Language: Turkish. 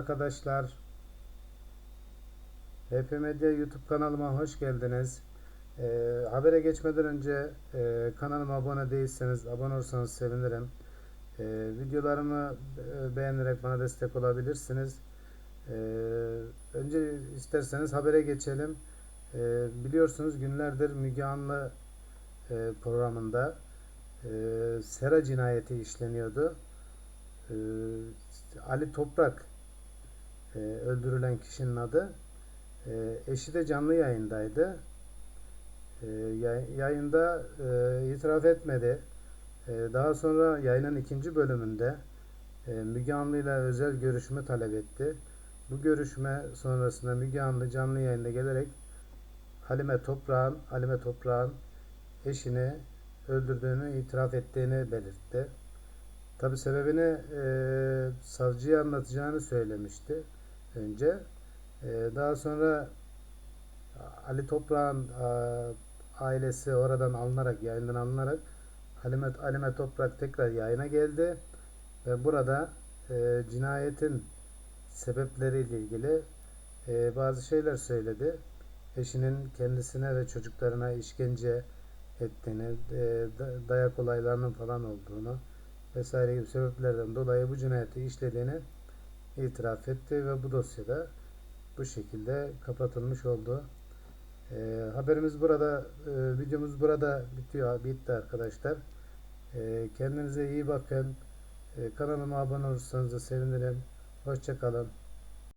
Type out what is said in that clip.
arkadaşlar. HP Medya YouTube kanalıma hoş geldiniz. Ee, habere geçmeden önce e, kanalıma abone değilseniz abone olursanız sevinirim. Ee, videolarımı e, beğenerek bana destek olabilirsiniz. Ee, önce isterseniz habere geçelim. Ee, biliyorsunuz günlerdir Müge Anlı e, programında e, sera cinayeti işleniyordu. Ali Toprak e, öldürülen kişinin adı. E, eşi de canlı yayındaydı. E, yay- yayında e, itiraf etmedi. E, daha sonra yayının ikinci bölümünde e, Müge Anlı ile özel görüşme talep etti. Bu görüşme sonrasında Müge Anlı canlı yayında gelerek Halime Toprak'ın Halime Toprak'ın eşini öldürdüğünü itiraf ettiğini belirtti. Tabi sebebini e, savcıya anlatacağını söylemişti önce. E, daha sonra Ali Toprak'ın e, ailesi oradan alınarak, yayından alınarak Halime, Halime Toprak tekrar yayına geldi ve burada e, cinayetin sebepleriyle ilgili e, bazı şeyler söyledi. Eşinin kendisine ve çocuklarına işkence ettiğini, e, da- dayak olaylarının falan olduğunu vesaire gibi sebeplerden dolayı bu cinayeti işlediğini itiraf etti ve bu dosyada bu şekilde kapatılmış oldu. E, haberimiz burada, e, videomuz burada bitiyor, bitti arkadaşlar. E, kendinize iyi bakın. E, kanalıma abone olursanız da sevinirim. Hoşça kalın.